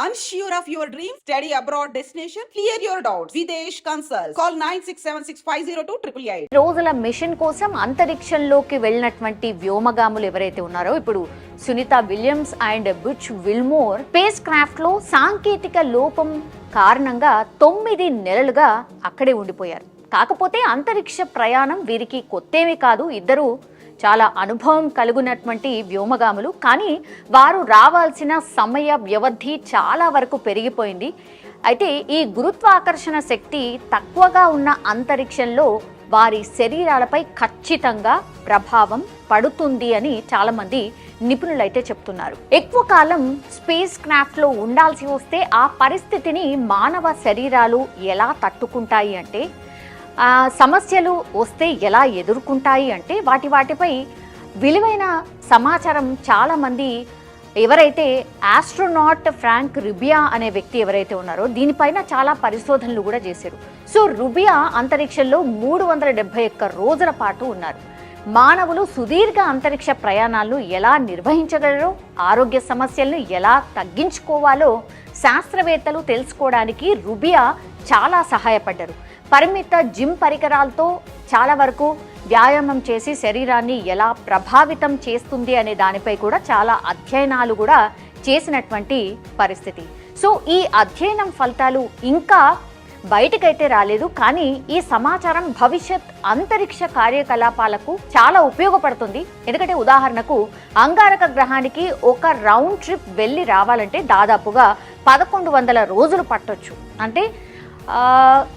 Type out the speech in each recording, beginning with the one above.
Unsure of your dream? Study abroad destination? Clear your doubts. Videsh Consult. Call 9676502888. రోజుల machine కోసం అంతరిక్షంలోకి వెళ్ళినటువంటి వ్యోమగాములు ఎవరైతే ఉన్నారో ఇప్పుడు Sunita Williams and Butch Wilmore space క్రాఫ్ట్లో సాంకేతిక లోపం కారణంగా తొమ్మిది నెలలుగా అక్కడే ఉండిపోయారు కాకపోతే అంతరిక్ష ప్రయాణం వీరికి కొత్తేమీ కాదు ఇద్దరు చాలా అనుభవం కలుగునటువంటి వ్యోమగాములు. కానీ వారు రావాల్సిన సమయ వ్యవధి చాలా వరకు పెరిగిపోయింది. అయితే ఈ గురుత్వాకర్షణ శక్తి తక్కువగా ఉన్న అంతరిక్షంలో వారి శరీరాలపై ఖచ్చితంగా ప్రభావం పడుతుంది అని చాలామంది నిపుణులైతే చెప్తున్నారు. ఎక్కువ కాలం స్పేస్ క్రాఫ్ట్లో ఉండాల్సి వస్తే ఆ పరిస్థితిని మానవ శరీరాలు ఎలా తట్టుకుంటాయి అంటే సమస్యలు వస్తే ఎలా ఎదుర్కొంటాయి అంటే వాటి వాటిపై విలువైన సమాచారం చాలామంది ఎవరైతే ఆస్ట్రోనాట్ ఫ్రాంక్ రుబియా అనే వ్యక్తి ఎవరైతే ఉన్నారో దీనిపైన చాలా పరిశోధనలు కూడా చేశారు. సో రుబియా అంతరిక్షంలో మూడు వందల డెబ్బై ఒక్క రోజుల పాటు ఉన్నారు. మానవులు సుదీర్ఘ అంతరిక్ష ప్రయాణాలను ఎలా నిర్వహించగలరో ఆరోగ్య సమస్యలను ఎలా తగ్గించుకోవాలో శాస్త్రవేత్తలు తెలుసుకోవడానికి రుబియా చాలా సహాయపడ్డారు. పరిమిత జిమ్ పరికరాలతో చాలా వరకు వ్యాయామం చేసి శరీరాన్ని ఎలా ప్రభావితం చేస్తుంది అనే దానిపై కూడా చాలా అధ్యయనాలు కూడా చేసినటువంటి పరిస్థితి. సో ఈ అధ్యయనం ఫలితాలు ఇంకా బయటకైతే రాలేదు కానీ ఈ సమాచారం భవిష్యత్ అంతరిక్ష కార్యకలాపాలకు చాలా ఉపయోగపడుతుంది. ఎందుకంటే ఉదాహరణకు అంగారక గ్రహానికి ఒక రౌండ్ ట్రిప్ వెళ్ళి రావాలంటే దాదాపుగా పదకొండు వందల రోజులు పట్టొచ్చు. అంటే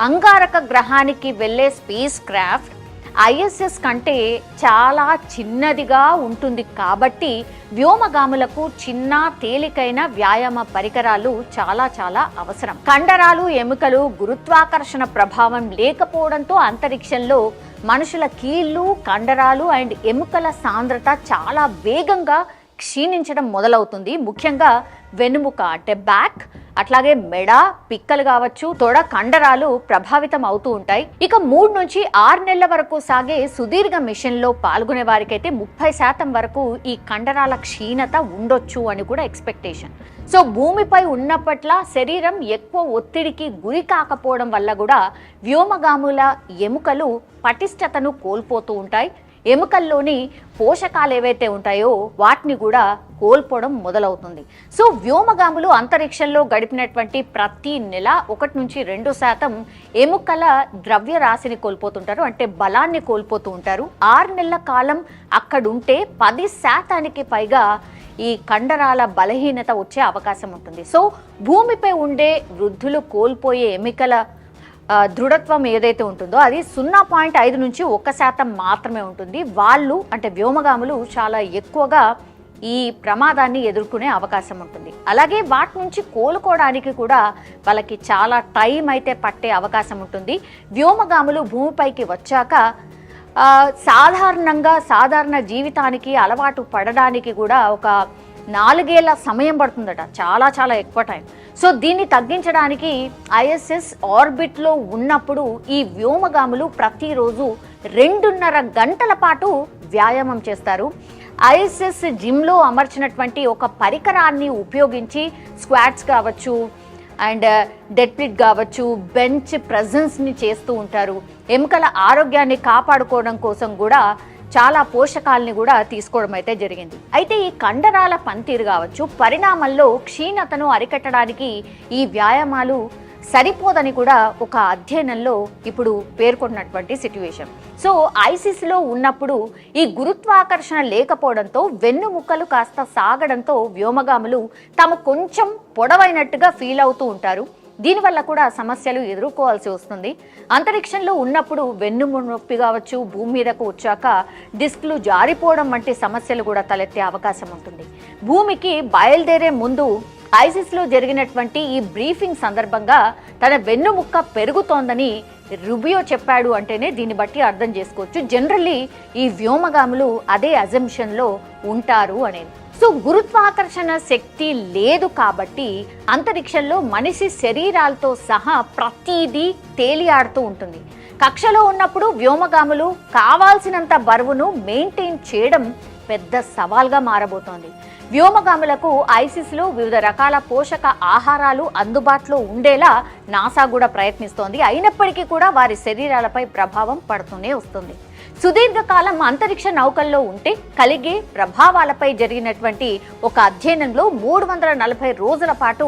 అంగారక గ్రహానికి వెళ్ళే స్పేస్ క్రాఫ్ట్ ఐఎస్ఎస్ కంటే చాలా చిన్నదిగా ఉంటుంది కాబట్టి వ్యోమగాములకు చిన్న తేలికైన వ్యాయామ పరికరాలు చాలా చాలా అవసరం. కండరాలు ఎముకలు గురుత్వాకర్షణ ప్రభావం లేకపోవడంతో అంతరిక్షంలో మనుషుల కీళ్ళు కండరాలు అండ్ ఎముకల సాంద్రత చాలా వేగంగా క్షీణించడం మొదలవుతుంది. ముఖ్యంగా వెన్నుముక అంటే బ్యాక్ అట్లాగే మెడ పిక్కలు కావచ్చు తొడ కండరాలు ప్రభావితం అవుతూ ఉంటాయి. ఇక మూడు నుంచి ఆరు నెలల వరకు సాగే సుదీర్ఘ మిషన్లో పాల్గొనే వారికైతే ముప్పై శాతం వరకు ఈ కండరాల క్షీణత ఉండొచ్చు అని కూడా ఎక్స్పెక్టేషన్ సో భూమిపై ఉన్నప్పట్ల శరీరం ఎక్కువ ఒత్తిడికి గురి కాకపోవడం వల్ల కూడా వ్యోమగాముల ఎముకలు పటిష్టతను కోల్పోతూ ఉంటాయి. ఎముకల్లోని పోషకాలు ఏవైతే ఉంటాయో వాటిని కూడా కోల్పోవడం మొదలవుతుంది. సో వ్యోమగాములు అంతరిక్షంలో గడిపినటువంటి ప్రతి నెల ఒకటి నుంచి రెండు శాతం ఎముకల ద్రవ్యరాశిని కోల్పోతుంటారు. అంటే బలాన్ని కోల్పోతూ ఉంటారు. ఆరు నెలల కాలం అక్కడుంటే పది శాతానికి పైగా ఈ కండరాల బలహీనత వచ్చే అవకాశం ఉంటుంది. సో భూమిపై ఉండే వృద్ధులు కోల్పోయే ఎముకల దృఢత్వం ఏదైతే ఉంటుందో అది సున్నా పాయింట్ ఐదు నుంచి ఒక్క శాతం మాత్రమే ఉంటుంది. వాళ్ళు అంటే వ్యోమగాములు చాలా ఎక్కువగా ఈ ప్రమాదాన్ని ఎదుర్కొనే అవకాశం ఉంటుంది. అలాగే వాటి నుంచి కోలుకోవడానికి కూడా వాళ్ళకి చాలా టైం అయితే పట్టే అవకాశం ఉంటుంది. వ్యోమగాములు భూమిపైకి వచ్చాక సాధారణంగా సాధారణ జీవితానికి అలవాటు పడడానికి కూడా ఒక నాలుగేళ్ళ సమయం పడుతుందట. చాలా చాలా ఎక్కువ టైం. సో దీన్ని తగ్గించడానికి ఐఎస్ఎస్ ఆర్బిట్లో ఉన్నప్పుడు ఈ వ్యోమగాములు ప్రతిరోజు రెండున్నర గంటల పాటు వ్యాయామం చేస్తారు. ఐఎస్ఎస్ జిమ్లో అమర్చినటువంటి ఒక పరికరాన్ని ఉపయోగించి స్క్వాట్స్ కావచ్చు అండ్ uh, డెడ్ కావచ్చు బెంచ్ ప్రజెన్స్ని చేస్తూ ఉంటారు. ఎముకల ఆరోగ్యాన్ని కాపాడుకోవడం కోసం కూడా చాలా పోషకాలని కూడా తీసుకోవడం అయితే జరిగింది. అయితే ఈ కండరాల పనితీరు కావచ్చు పరిణామంలో క్షీణతను అరికట్టడానికి ఈ వ్యాయామాలు సరిపోదని కూడా ఒక అధ్యయనంలో ఇప్పుడు పేర్కొన్నటువంటి సిట్యువేషన్ సో ఐసిస్లో ఉన్నప్పుడు ఈ గురుత్వాకర్షణ లేకపోవడంతో వెన్నుముక్కలు కాస్త సాగడంతో వ్యోమగాములు తమ కొంచెం పొడవైనట్టుగా ఫీల్ అవుతూ ఉంటారు. దీనివల్ల కూడా సమస్యలు ఎదుర్కోవాల్సి వస్తుంది. అంతరిక్షంలో ఉన్నప్పుడు వెన్ను నొప్పి కావచ్చు భూమి మీదకు వచ్చాక డిస్క్లు జారిపోవడం వంటి సమస్యలు కూడా తలెత్తే అవకాశం ఉంటుంది. భూమికి బయలుదేరే ముందు ఐసిస్లో జరిగినటువంటి ఈ బ్రీఫింగ్ సందర్భంగా తన వెన్నుముక్క పెరుగుతోందని రుబియో చెప్పాడు అంటేనే దీన్ని బట్టి అర్థం చేసుకోవచ్చు. జనరల్లీ ఈ వ్యోమగాములు అదే అజంషన్లో ఉంటారు అనేది. సో గురుత్వాకర్షణ శక్తి లేదు కాబట్టి అంతరిక్షంలో మనిషి శరీరాలతో సహా ప్రతిదీ తేలియాడుతూ ఉంటుంది. కక్షలో ఉన్నప్పుడు వ్యోమగాములు కావాల్సినంత బరువును మెయింటైన్ చేయడం పెద్ద సవాల్గా మారబోతోంది. వ్యోమగాములకు ఐసిస్లో వివిధ రకాల పోషక ఆహారాలు అందుబాటులో ఉండేలా నాసా కూడా ప్రయత్నిస్తోంది. అయినప్పటికీ కూడా వారి శరీరాలపై ప్రభావం పడుతూనే వస్తుంది. సుదీర్ఘకాలం అంతరిక్ష నౌకల్లో ఉంటే కలిగే ప్రభావాలపై జరిగినటువంటి ఒక అధ్యయనంలో మూడు వందల నలభై రోజుల పాటు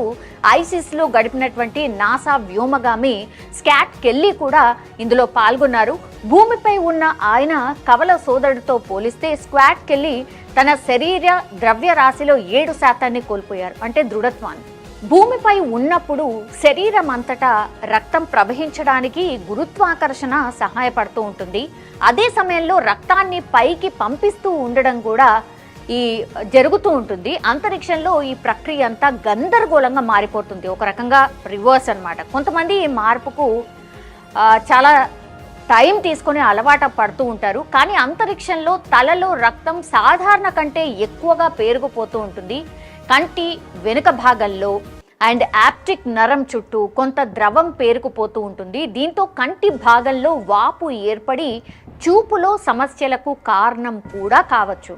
ఐసిస్లో గడిపినటువంటి నాసా వ్యోమగామి స్కాట్ కెల్లీ కూడా ఇందులో పాల్గొన్నారు. భూమిపై ఉన్న ఆయన కవల సోదరుడితో పోలిస్తే స్క్వాట్ కెల్లీ తన శరీర ద్రవ్య రాశిలో ఏడు శాతాన్ని కోల్పోయారు. అంటే దృఢత్వాన్ని. భూమిపై ఉన్నప్పుడు శరీరం అంతటా రక్తం ప్రవహించడానికి గురుత్వాకర్షణ సహాయపడుతూ ఉంటుంది. అదే సమయంలో రక్తాన్ని పైకి పంపిస్తూ ఉండడం కూడా ఈ జరుగుతూ ఉంటుంది. అంతరిక్షంలో ఈ ప్రక్రియ అంతా గందరగోళంగా మారిపోతుంది. ఒక రకంగా రివర్స్ అన్నమాట. కొంతమంది ఈ మార్పుకు చాలా టైం తీసుకొని అలవాట పడుతూ ఉంటారు. కానీ అంతరిక్షంలో తలలో రక్తం సాధారణ కంటే ఎక్కువగా పేరుకుపోతూ ఉంటుంది. కంటి వెనుక భాగంలో అండ్ యాప్టిక్ నరం చుట్టూ కొంత ద్రవం పేరుకుపోతూ ఉంటుంది. దీంతో కంటి భాగంలో వాపు ఏర్పడి చూపులో సమస్యలకు కారణం కూడా కావచ్చు.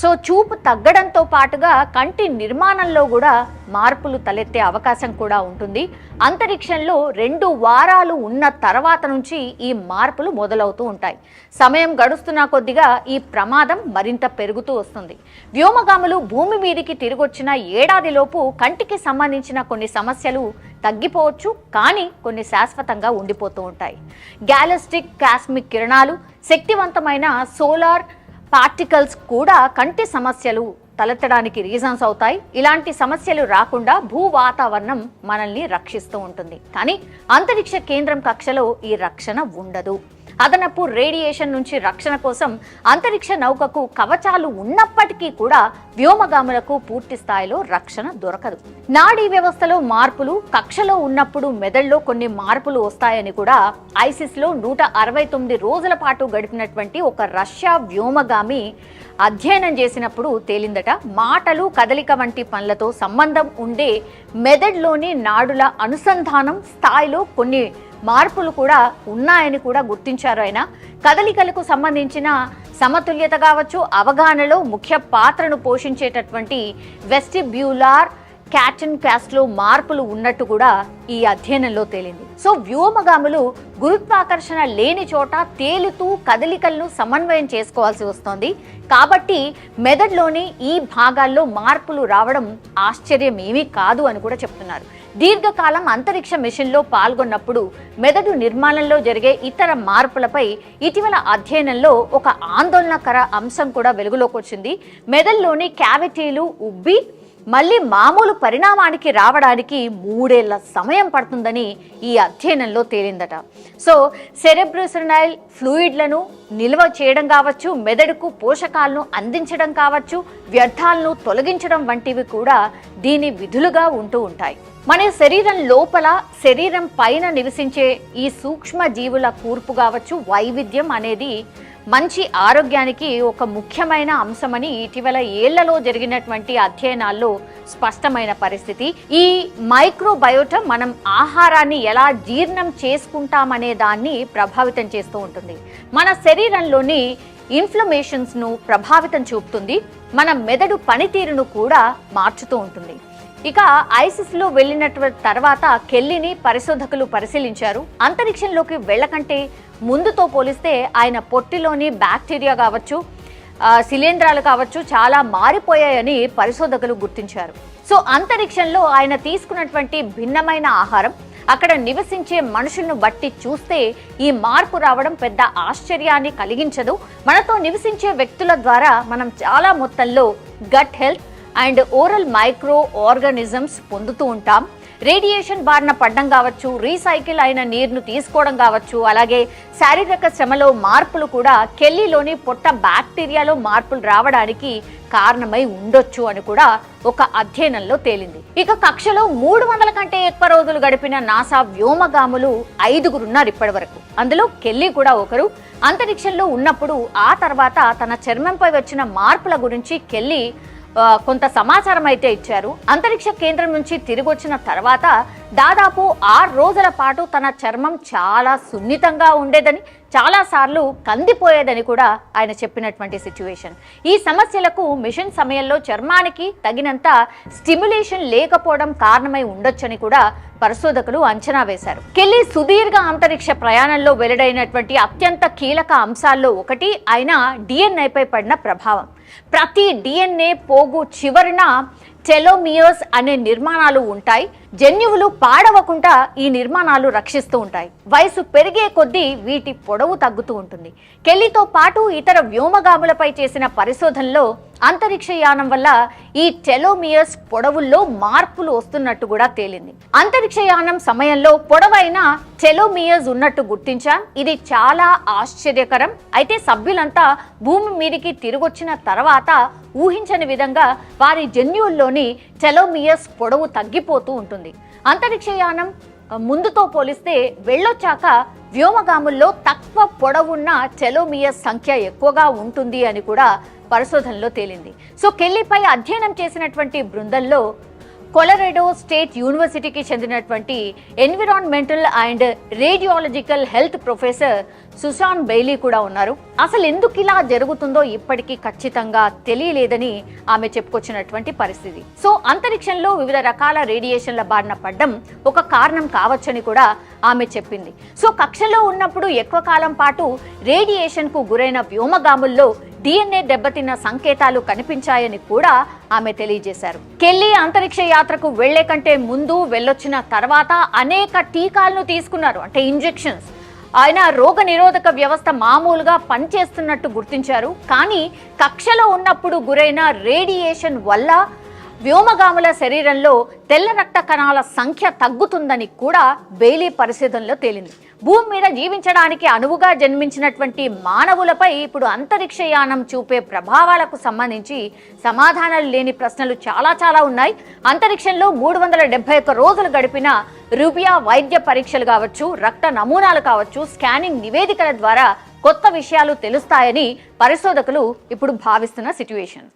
సో చూపు తగ్గడంతో పాటుగా కంటి నిర్మాణంలో కూడా మార్పులు తలెత్తే అవకాశం కూడా ఉంటుంది. అంతరిక్షంలో రెండు వారాలు ఉన్న తర్వాత నుంచి ఈ మార్పులు మొదలవుతూ ఉంటాయి. సమయం గడుస్తున్న కొద్దిగా ఈ ప్రమాదం మరింత పెరుగుతూ వస్తుంది. వ్యోమగాములు భూమి మీదికి తిరిగొచ్చిన ఏడాదిలోపు కంటికి సంబంధించిన కొన్ని సమస్యలు తగ్గిపోవచ్చు కానీ కొన్ని శాశ్వతంగా ఉండిపోతూ ఉంటాయి. గ్యాలస్టిక్ కాస్మిక్ కిరణాలు శక్తివంతమైన సోలార్ పార్టికల్స్ కూడా కంటి సమస్యలు తలెత్తడానికి రీజన్స్ అవుతాయి. ఇలాంటి సమస్యలు రాకుండా భూ వాతావరణం మనల్ని రక్షిస్తూ ఉంటుంది. కానీ అంతరిక్ష కేంద్రం కక్షలో ఈ రక్షణ ఉండదు. అదనపు రేడియేషన్ నుంచి రక్షణ కోసం అంతరిక్ష నౌకకు కవచాలు ఉన్నప్పటికీ కూడా వ్యోమగాములకు పూర్తి స్థాయిలో రక్షణ దొరకదు. నాడీ వ్యవస్థలో మార్పులు కక్షలో ఉన్నప్పుడు మెదడులో కొన్ని మార్పులు వస్తాయని కూడా ఐసిస్లో నూట అరవై తొమ్మిది రోజుల పాటు గడిపినటువంటి ఒక రష్యా వ్యోమగామి అధ్యయనం చేసినప్పుడు తేలిందట మాటలు కదలిక వంటి పనులతో సంబంధం ఉండే మెదడులోని నాడుల అనుసంధానం స్థాయిలో కొన్ని మార్పులు కూడా ఉన్నాయని కూడా గుర్తించారు ఆయన. కదలికలకు సంబంధించిన సమతుల్యత కావచ్చు అవగాహనలో ముఖ్య పాత్రను పోషించేటటువంటి వెస్టిబ్యూలార్ క్యాటన్ క్యాస్ట్లో మార్పులు ఉన్నట్టు కూడా ఈ అధ్యయనంలో తేలింది. సో వ్యోమగాములు గురుత్వాకర్షణ లేని చోట తేలుతూ కదలికలను సమన్వయం చేసుకోవాల్సి వస్తోంది. కాబట్టి మెదడులోని ఈ భాగాల్లో మార్పులు రావడం ఆశ్చర్యం ఏమీ కాదు అని కూడా చెప్తున్నారు. దీర్ఘకాలం అంతరిక్ష మిషన్లో పాల్గొన్నప్పుడు మెదడు నిర్మాణంలో జరిగే ఇతర మార్పులపై ఇటీవల అధ్యయనంలో ఒక ఆందోళనకర అంశం కూడా వెలుగులోకి వచ్చింది. మెదడులోని క్యావిటీలు ఉబ్బి మళ్ళీ మామూలు పరిణామానికి రావడానికి మూడేళ్ళ సమయం పడుతుందని ఈ అధ్యయనంలో తేలిందట. సో సెరెబ్రోసినైల్ ఫ్లూయిడ్లను నిల్వ చేయడం కావచ్చు మెదడుకు పోషకాలను అందించడం కావచ్చు వ్యర్థాలను తొలగించడం వంటివి కూడా దీని విధులుగా ఉంటూ ఉంటాయి. మన శరీరం లోపల శరీరం పైన నివసించే ఈ సూక్ష్మ జీవుల కూర్పు కావచ్చు వైవిధ్యం అనేది మంచి ఆరోగ్యానికి ఒక ముఖ్యమైన అంశమని ఇటీవల ఏళ్ళలో జరిగినటువంటి అధ్యయనాల్లో స్పష్టమైన పరిస్థితి. ఈ మైక్రోబయోట మనం ఆహారాన్ని ఎలా జీర్ణం చేసుకుంటామనే దాన్ని ప్రభావితం చేస్తూ ఉంటుంది. మన శరీరంలోని ఇన్ఫ్లమేషన్స్ను ప్రభావితం చూపుతుంది. మన మెదడు పనితీరును కూడా మార్చుతూ ఉంటుంది. ఇక ఐసిస్లో వెళ్ళినటువంటి తర్వాత కెల్లిని పరిశోధకులు పరిశీలించారు. అంతరిక్షంలోకి వెళ్ళకంటే ముందుతో పోలిస్తే ఆయన పొట్టిలోని బ్యాక్టీరియా కావచ్చు శిలీంధ్రాలు కావచ్చు చాలా మారిపోయాయని పరిశోధకులు గుర్తించారు. సో అంతరిక్షంలో ఆయన తీసుకున్నటువంటి భిన్నమైన ఆహారం అక్కడ నివసించే మనుషులను బట్టి చూస్తే ఈ మార్పు రావడం పెద్ద ఆశ్చర్యాన్ని కలిగించదు. మనతో నివసించే వ్యక్తుల ద్వారా మనం చాలా మొత్తంలో gut health and oral microorganisms పొందుతూ ఉంటాం. రేడియేషన్ బారిన పడడం కావచ్చు రీసైకిల్ అయిన నీరును తీసుకోవడం కావచ్చు అలాగే శారీరక శ్రమలో మార్పులు కూడా కెల్లీలోని పొట్ట బ్యాక్టీరియాలో మార్పులు రావడానికి కారణమై ఉండొచ్చు అని కూడా ఒక అధ్యయనంలో తేలింది. ఇక కక్షలో మూడు వందల కంటే ఎక్కువ రోజులు గడిపిన నాసా వ్యోమగాములు ఐదుగురున్నారు ఇప్పటి వరకు అందులో కెల్లీ కూడా ఒకరు. అంతరిక్షంలో ఉన్నప్పుడు ఆ తర్వాత తన చర్మంపై వచ్చిన మార్పుల గురించి కెల్లీ కొంత సమాచారం అయితే ఇచ్చారు. అంతరిక్ష కేంద్రం నుంచి తిరిగి వచ్చిన తర్వాత దాదాపు ఆరు రోజుల పాటు తన చర్మం చాలా సున్నితంగా ఉండేదని చాలాసార్లు కందిపోయేదని కూడా ఆయన చెప్పినటువంటి సిచ్యువేషన్. ఈ సమస్యలకు మిషన్ సమయంలో చర్మానికి తగినంత స్టిమ్యులేషన్ లేకపోవడం కారణమై ఉండొచ్చని కూడా పరిశోధకులు అంచనా వేశారు. కెల్లీ సుదీర్ఘ అంతరిక్ష ప్రయాణంలో వెల్లడైనటువంటి అత్యంత కీలక అంశాల్లో ఒకటి ఆయన డిఎన్ఏపై పడిన ప్రభావం. ప్రతి డిఎన్ఏ పోగు చివరన టెలోమియర్స్ అనే నిర్మాణాలు ఉంటాయి. జన్యువులు పాడవకుండా ఈ నిర్మాణాలు రక్షిస్తూ ఉంటాయి. వయసు పెరిగే కొద్దీ వీటి పొడవు తగ్గుతూ ఉంటుంది. కెల్లితో పాటు ఇతర వ్యోమగాములపై చేసిన పరిశోధనలో అంతరిక్ష యానం వల్ల ఈ టెలోమియర్స్ పొడవుల్లో మార్పులు వస్తున్నట్టు కూడా తేలింది. అంతరిక్ష యానం సమయంలో పొడవైన టెలోమియర్స్ ఉన్నట్టు గుర్తించాం. ఇది చాలా ఆశ్చర్యకరం. అయితే సభ్యులంతా భూమి మీదికి తిరిగొచ్చిన తర్వాత ఊహించని విధంగా వారి జన్యువుల్లోని టెలోమియర్స్ పొడవు తగ్గిపోతూ ఉంటుంది. అంతరిక్ష అంతరిక్షయానం ముందుతో పోలిస్తే వెళ్ళొచ్చాక వ్యోమగాముల్లో తక్కువ పొడవున్న టెలోమియర్ సంఖ్య ఎక్కువగా ఉంటుంది అని కూడా పరిశోధనలో తేలింది. సో కెల్లీపై అధ్యయనం చేసినటువంటి బృందంలో కొలరెడో స్టేట్ యూనివర్సిటీకి చెందినటువంటి environmental and radiological health professor Susan Bailey కూడా ఉన్నారు. అసలు ఎందుకు ఇలా జరుగుతుందో ఇప్పటికీ ఖచ్చితంగా తెలియలేదని ఆమె చెప్పుకొచ్చినటువంటి పరిస్థితి. సో అంతరిక్షంలో వివిధ రకాల రేడియేషన్ల బారిన పడ్డం ఒక కారణం కావచ్చని కూడా ఆమె చెప్పింది. సో కక్షలో ఉన్నప్పుడు ఎక్కువ కాలం పాటు రేడియేషన్కు గురైన వ్యోమగాముల్లో డిఎన్ఏ దెబ్బతిన్న సంకేతాలు కనిపించాయని కూడా ఆమె తెలియజేశారు. కెల్లీ అంతరిక్ష యాత్రకు వెళ్ళే కంటే ముందు వెళ్ళొచ్చిన తర్వాత అనేక టీకాలను తీసుకున్నారు అంటే ఇంజెక్షన్స్. ఆయన రోగ నిరోధక వ్యవస్థ మామూలుగా పనిచేస్తున్నట్టు గుర్తించారు. కానీ కక్షలో ఉన్నప్పుడు గురైన రేడియేషన్ వల్ల వ్యోమగాముల శరీరంలో తెల్ల రక్త కణాల సంఖ్య తగ్గుతుందని కూడా బెయిలీ పరిశోధనలో తేలింది. భూమి మీద జీవించడానికి అనువుగా జన్మించినటువంటి మానవులపై ఇప్పుడు అంతరిక్ష యానం చూపే ప్రభావాలకు సంబంధించి సమాధానాలు లేని ప్రశ్నలు చాలా చాలా ఉన్నాయి. అంతరిక్షంలో మూడు వందల డెబ్బై ఒక్క రోజులు గడిపిన రుబియా వైద్య పరీక్షలు కావచ్చు రక్త నమూనాలు కావచ్చు స్కానింగ్ నివేదికల ద్వారా కొత్త విషయాలు తెలుస్తాయని పరిశోధకులు ఇప్పుడు భావిస్తున్న సిట్యుయేషన్.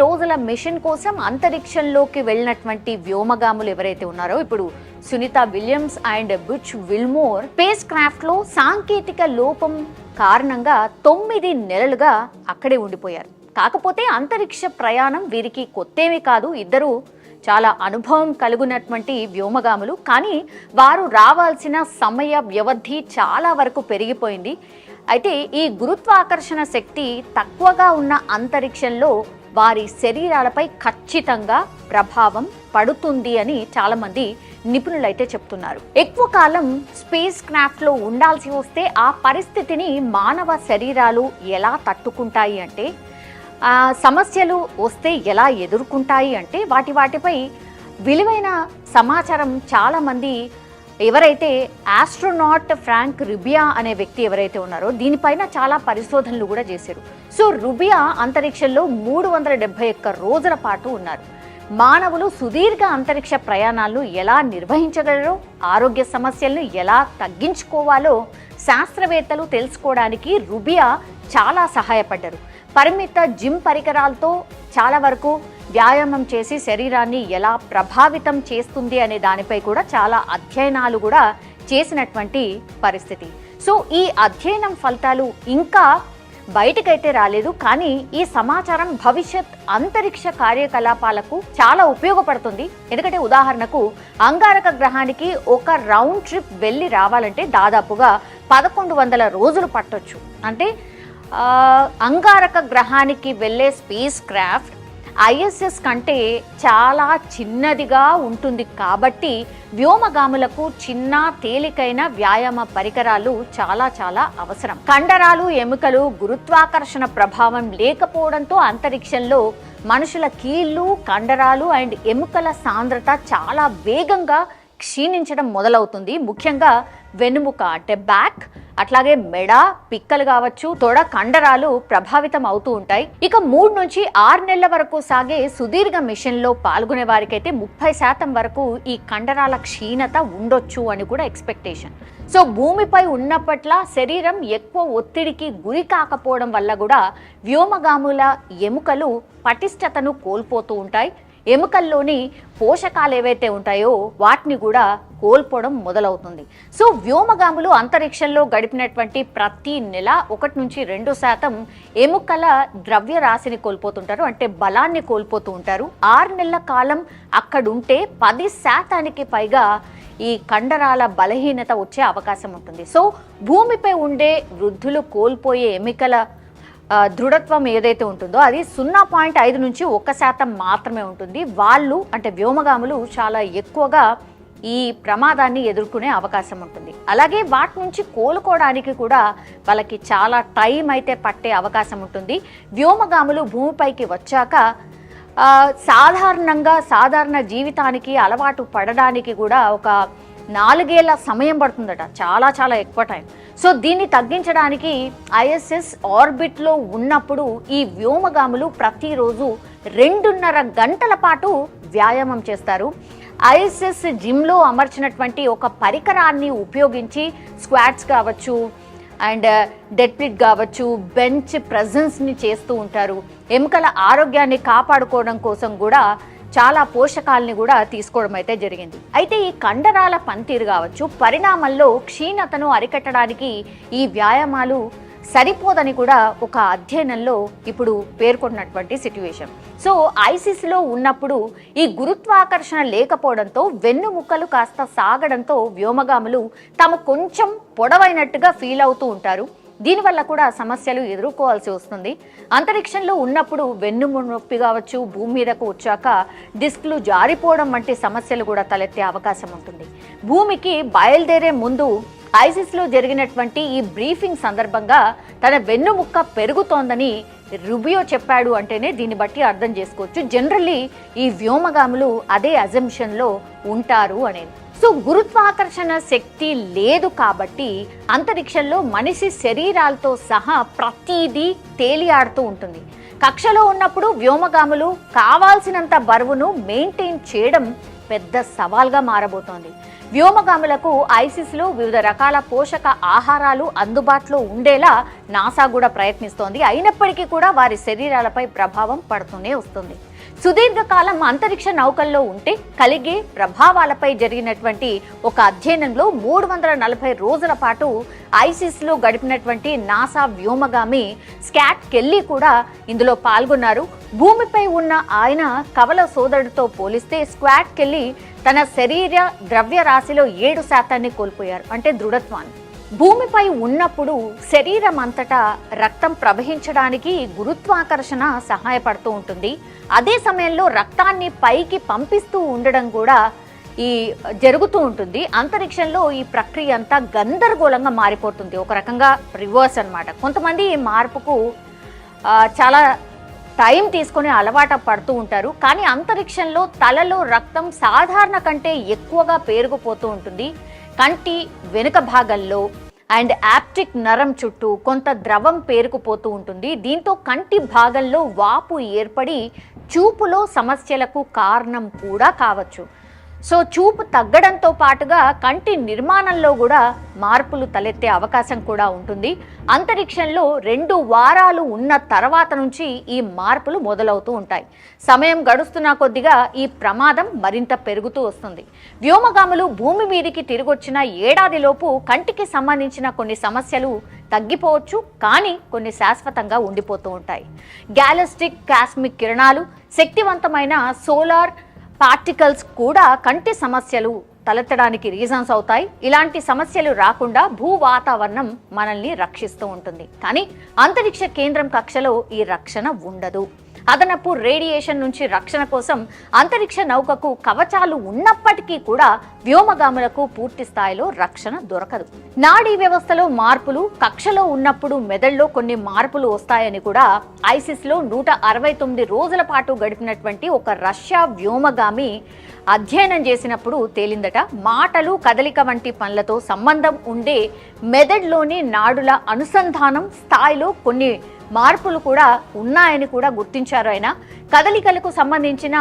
రోజుల మిషన్ కోసం అంతరిక్షంలోకి వెళ్ళినటువంటి వ్యోమగాములు ఎవరైతే ఉన్నారో ఇప్పుడు Sunita Williams and Butch Wilmore space క్రాఫ్ట్లో సాంకేతిక లోపం కారణంగా తొమ్మిది నెలలుగా అక్కడే ఉండిపోయారు. కాకపోతే అంతరిక్ష ప్రయాణం వీరికి కొత్తేమీ కాదు. ఇద్దరు చాలా అనుభవం కలుగునటువంటి వ్యోమగాములు. కానీ వారు రావాల్సిన సమయ వ్యవధి చాలా వరకు పెరిగిపోయింది. అయితే ఈ గురుత్వాకర్షణ శక్తి తక్కువగా ఉన్న అంతరిక్షంలో వారి శరీరాలపై ఖచ్చితంగా ప్రభావం పడుతుంది అని చాలా మంది నిపుణులైతే చెప్తున్నారు. ఎక్కువ కాలం స్పేస్ క్రాఫ్ట్లో ఉండాల్సి వస్తే ఆ పరిస్థితిని మానవ శరీరాలు ఎలా తట్టుకుంటాయి అంటే సమస్యలు వస్తే ఎలా ఎదుర్కొంటాయి అంటే వాటి వాటిపై విలువైన సమాచారం చాలా మంది ఎవరైతే ఆస్ట్రోనాట్ ఫ్రాంక్ రుబియా అనే వ్యక్తి ఎవరైతే ఉన్నారో దీనిపైన చాలా పరిశోధనలు కూడా చేశారు. సో రుబియా అంతరిక్షంలో మూడు వందల డెబ్బై ఒక్క రోజుల పాటు ఉన్నారు. మానవులు సుదీర్ఘ అంతరిక్ష ప్రయాణాలను ఎలా నిర్వహించగలరో ఆరోగ్య సమస్యలను ఎలా తగ్గించుకోవాలో శాస్త్రవేత్తలు తెలుసుకోవడానికి రుబియా చాలా సహాయపడ్డారు. పరిమిత జిమ్ పరికరాలతో చాలా వరకు వ్యాయామం చేసి శరీరాన్ని ఎలా ప్రభావితం చేస్తుంది అనే దానిపై కూడా చాలా అధ్యయనాలు కూడా చేసినటువంటి పరిస్థితి. సో ఈ అధ్యయనం ఫలితాలు ఇంకా బయటకైతే రాలేదు. కానీ ఈ సమాచారం భవిష్యత్ అంతరిక్ష కార్యకలాపాలకు చాలా ఉపయోగపడుతుంది. ఎందుకంటే ఉదాహరణకు అంగారక గ్రహానికి ఒక రౌండ్ ట్రిప్ వెళ్ళి రావాలంటే దాదాపుగా పదకొండు వందల రోజులు పట్టొచ్చు. అంటే అంగారక గ్రహానికి వెళ్ళే స్పేస్ క్రాఫ్ట్ ఐఎస్ఎస్ కంటే చాలా చిన్నదిగా ఉంటుంది కాబట్టి వ్యోమగాములకు చిన్న తేలికైన వ్యాయామ పరికరాలు చాలా చాలా అవసరం. కండరాలు ఎముకలు గురుత్వాకర్షణ ప్రభావం లేకపోవడంతో అంతరిక్షంలో మనుషుల కీళ్ళు కండరాలు అండ్ ఎముకల సాంద్రత చాలా వేగంగా క్షీణించడం మొదలవుతుంది. ముఖ్యంగా వెన్నుముక అంటే బ్యాక్ అట్లాగే మెడ పిక్కలు కావచ్చు తొడ కండరాలు ప్రభావితం అవుతూ ఉంటాయి. ఇక మూడు నుంచి ఆరు నెలల వరకు సాగే సుదీర్ఘ మిషన్లో పాల్గొనే వారికైతే ముప్పై శాతం వరకు ఈ కండరాల క్షీణత ఉండొచ్చు అని కూడా ఎక్స్పెక్టేషన్ సో భూమిపై ఉన్నప్పట్ల శరీరం ఎక్కువ ఒత్తిడికి గురి కాకపోవడం వల్ల కూడా వ్యోమగాముల ఎముకలు పటిష్టతను కోల్పోతూ ఉంటాయి. ఎముకల్లోని పోషకాలు ఏవైతే ఉంటాయో వాటిని కూడా కోల్పోవడం మొదలవుతుంది. సో వ్యోమగాములు అంతరిక్షంలో గడిపినటువంటి ప్రతి నెల ఒకటి నుంచి రెండు శాతం ఎముకల ద్రవ్యరాశిని కోల్పోతుంటారు. అంటే బలాన్ని కోల్పోతూ ఉంటారు. ఆరు నెలల కాలం అక్కడుంటే పది శాతానికి పైగా ఈ కండరాల బలహీనత వచ్చే అవకాశం ఉంటుంది. సో భూమిపై ఉండే వృద్ధులు కోల్పోయే ఎముకల దృఢత్వం ఏదైతే ఉంటుందో అది సున్నా పాయింట్ ఐదు నుంచి ఒక శాతం మాత్రమే ఉంటుంది. వాళ్ళు అంటే వ్యోమగాములు చాలా ఎక్కువగా ఈ ప్రమాదాన్ని ఎదుర్కొనే అవకాశం ఉంటుంది. అలాగే వాటి నుంచి కోలుకోవడానికి కూడా వాళ్ళకి చాలా టైం అయితే పట్టే అవకాశం ఉంటుంది. వ్యోమగాములు భూమిపైకి వచ్చాక సాధారణంగా సాధారణ జీవితానికి అలవాటు పడడానికి కూడా ఒక నాలుగేళ్ళ సమయం పడుతుందట. చాలా చాలా ఎక్కువ టైం. సో దీన్ని తగ్గించడానికి ఐఎస్ఎస్ ఆర్బిట్లో ఉన్నప్పుడు ఈ వ్యోమగాములు ప్రతిరోజు రెండున్నర గంటల పాటు వ్యాయామం చేస్తారు. ఐఎస్ఎస్ జిమ్లో అమర్చినటువంటి ఒక పరికరాన్ని ఉపయోగించి స్క్వాట్స్ కావచ్చు అండ్ uh, డెడ్ కావచ్చు బెంచ్ ప్రజెన్స్ని చేస్తూ ఉంటారు. ఎముకల ఆరోగ్యాన్ని కాపాడుకోవడం కోసం కూడా చాలా పోషకాలని కూడా తీసుకోవడం అయితే జరిగింది. అయితే ఈ కండరాల పనితీరు కావచ్చు పరిణామంలో క్షీణతను అరికట్టడానికి ఈ వ్యాయామాలు సరిపోదని కూడా ఒక అధ్యయనంలో ఇప్పుడు పేర్కొన్నటువంటి సిట్యువేషన్ సో ఐసిస్లో ఉన్నప్పుడు ఈ గురుత్వాకర్షణ లేకపోవడంతో వెన్నుముక్కలు కాస్త సాగడంతో వ్యోమగాములు తాము కొంచెం పొడవైనట్టుగా ఫీల్ అవుతూ ఉంటారు. దీనివల్ల కూడా సమస్యలు ఎదుర్కోవాల్సి వస్తుంది. అంతరిక్షంలో ఉన్నప్పుడు వెన్నుము నొప్పి కావచ్చు భూమి మీదకు వచ్చాక డిస్క్లు జారిపోవడం వంటి సమస్యలు కూడా తలెత్తే అవకాశం ఉంటుంది. భూమికి బయలుదేరే ముందు ఐసిస్లో జరిగినటువంటి ఈ బ్రీఫింగ్ సందర్భంగా తన వెన్నుముక్క పెరుగుతోందని రుబియో చెప్పాడు అంటేనే దీన్ని బట్టి అర్థం చేసుకోవచ్చు. జనరల్లీ ఈ వ్యోమగాములు అదే అజంషన్లో ఉంటారు అనేది. సో గురుత్వాకర్షణ శక్తి లేదు కాబట్టి అంతరిక్షంలో మనిషి శరీరాలతో సహా ప్రతిదీ తేలియాడుతూ ఉంటుంది. కక్షలో ఉన్నప్పుడు వ్యోమగాములు కావాల్సినంత బరువును మెయింటైన్ చేయడం పెద్ద సవాల్గా మారబోతోంది. వ్యోమగాములకు ఐసిస్లో వివిధ రకాల పోషక ఆహారాలు అందుబాటులో ఉండేలా నాసా కూడా ప్రయత్నిస్తోంది. అయినప్పటికీ కూడా వారి శరీరాలపై ప్రభావం పడుతూనే వస్తుంది. సుదీర్ఘకాలం అంతరిక్ష నౌకల్లో ఉంటే కలిగే ప్రభావాలపై జరిగినటువంటి ఒక అధ్యయనంలో మూడు వందల నలభై రోజుల పాటు ఐసిస్లో గడిపినటువంటి నాసా వ్యోమగామి స్కాట్ కెల్లీ కూడా ఇందులో పాల్గొన్నారు. భూమిపై ఉన్న ఆయన కవల సోదరుడితో పోలిస్తే స్క్వాట్ కెల్లీ తన శరీర ద్రవ్యరాశిలో ఏడు శాతాన్ని కోల్పోయారు. అంటే దృఢత్వాన్ని. భూమిపై ఉన్నప్పుడు శరీరం అంతటా రక్తం ప్రవహించడానికి గురుత్వాకర్షణ సహాయపడుతూ ఉంటుంది. అదే సమయంలో రక్తాన్ని పైకి పంపిస్తూ ఉండడం కూడా ఈ జరుగుతూ ఉంటుంది. అంతరిక్షంలో ఈ ప్రక్రియ అంతా గందరగోళంగా మారిపోతుంది. ఒక రకంగా రివర్స్ అన్నమాట. కొంతమంది ఈ మార్పుకు చాలా టైం తీసుకొని అలవాట పడుతూ ఉంటారు. కానీ అంతరిక్షంలో తలలో రక్తం సాధారణ కంటే ఎక్కువగా పేరుకుపోతూ ఉంటుంది. కంటి వెనుక భాగంలో అండ్ యాప్టిక్ నరం చుట్టూ కొంత ద్రవం పేరుకుపోతూ ఉంటుంది. దీంతో కంటి భాగంలో వాపు ఏర్పడి చూపులో సమస్యలకు కారణం కూడా కావచ్చు. సో చూపు తగ్గడంతో పాటుగా కంటి నిర్మాణంలో కూడా మార్పులు తలెత్తే అవకాశం కూడా ఉంటుంది. అంతరిక్షంలో రెండు వారాలు ఉన్న తర్వాత నుంచి ఈ మార్పులు మొదలవుతూ ఉంటాయి. సమయం గడుస్తున్న కొద్దిగా ఈ ప్రమాదం మరింత పెరుగుతూ వస్తుంది. వ్యోమగాములు భూమి మీదికి తిరిగొచ్చిన ఏడాదిలోపు కంటికి సంబంధించిన కొన్ని సమస్యలు తగ్గిపోవచ్చు కానీ కొన్ని శాశ్వతంగా ఉండిపోతూ ఉంటాయి. గ్యాలస్టిక్ కాస్మిక్ కిరణాలు శక్తివంతమైన సోలార్ పార్టికల్స్ కూడా కంటి సమస్యలు తలెత్తడానికి రీజన్స్ అవుతాయి. ఇలాంటి సమస్యలు రాకుండా భూ వాతావరణం మనల్ని రక్షిస్తూ ఉంటుంది. కానీ అంతరిక్ష కేంద్రం కక్షలో ఈ రక్షణ ఉండదు. అదనపు రేడియేషన్ నుంచి రక్షణ కోసం అంతరిక్ష నౌకకు కవచాలు ఉన్నప్పటికీ కూడా వ్యోమగాములకు పూర్తి స్థాయిలో రక్షణ దొరకదు. నాడీ వ్యవస్థలో మార్పులు కక్షలో ఉన్నప్పుడు మెదడులో కొన్ని మార్పులు వస్తాయని కూడా ఐసిస్లో నూట అరవై తొమ్మిది రోజుల పాటు గడిపినటువంటి ఒక రష్యా వ్యోమగామి అధ్యయనం చేసినప్పుడు తేలిందట మాటలు కదలిక వంటి పనులతో సంబంధం ఉండే మెదడులోని నాడుల అనుసంధానం స్థాయిలో కొన్ని మార్పులు కూడా ఉన్నాయని కూడా గుర్తించారు ఆయన. కదలికలకు సంబంధించిన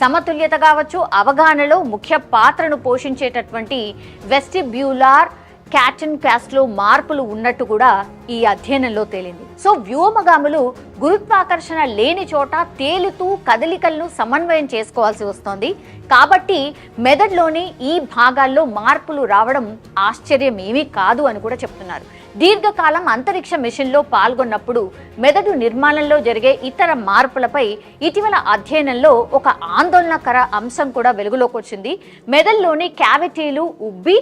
సమతుల్యత కావచ్చు అవగాహనలో ముఖ్య పాత్రను పోషించేటటువంటి వెస్టిబ్యూలార్ క్యాటన్ క్యాస్ట్లో మార్పులు ఉన్నట్టు కూడా ఈ అధ్యయనంలో తేలింది. సో వ్యోమగాములు గురుత్వాకర్షణ లేని చోట తేలుతూ కదలికలను సమన్వయం చేసుకోవాల్సి వస్తోంది. కాబట్టి మెదడులోని ఈ భాగాల్లో మార్పులు రావడం ఆశ్చర్యం ఏమీ కాదు అని కూడా చెప్తున్నారు. దీర్ఘకాలం అంతరిక్ష మిషన్లో పాల్గొన్నప్పుడు మెదడు నిర్మాణంలో జరిగే ఇతర మార్పులపై ఇటీవల అధ్యయనంలో ఒక ఆందోళనకర అంశం కూడా వెలుగులోకి వచ్చింది. మెదడులోని క్యావిటీలు ఉబ్బి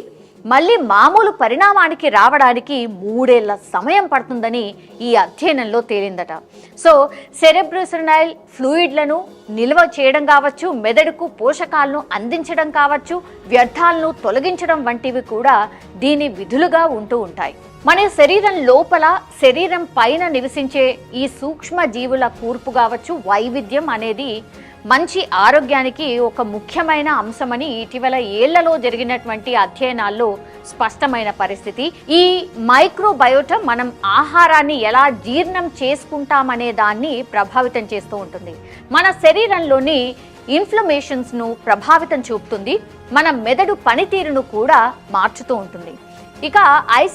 మళ్ళీ మామూలు పరిణామానికి రావడానికి మూడేళ్ళ సమయం పడుతుందని ఈ అధ్యయనంలో తేలిందట. సో సెరెబ్రోసనైల్ ఫ్లూయిడ్లను నిల్వ చేయడం కావచ్చు మెదడుకు పోషకాలను అందించడం కావచ్చు వ్యర్థాలను తొలగించడం వంటివి కూడా దీని విధులుగా ఉంటూ ఉంటాయి. మన శరీరం లోపల శరీరం పైన నివసించే ఈ సూక్ష్మ జీవుల కూర్పు కావచ్చు వైవిధ్యం అనేది మంచి ఆరోగ్యానికి ఒక ముఖ్యమైన అంశమని ఇటీవల ఏళ్ళలో జరిగినటువంటి అధ్యయనాల్లో స్పష్టమైన పరిస్థితి. ఈ మైక్రోబయోటం మనం ఆహారాన్ని ఎలా జీర్ణం చేసుకుంటామనే దాన్ని ప్రభావితం చేస్తూ ఉంటుంది. మన శరీరంలోని ఇన్ఫ్లమేషన్స్ను ప్రభావితం చూపుతుంది. మన మెదడు పనితీరును కూడా మార్చుతూ ఉంటుంది. ఇక ఐసి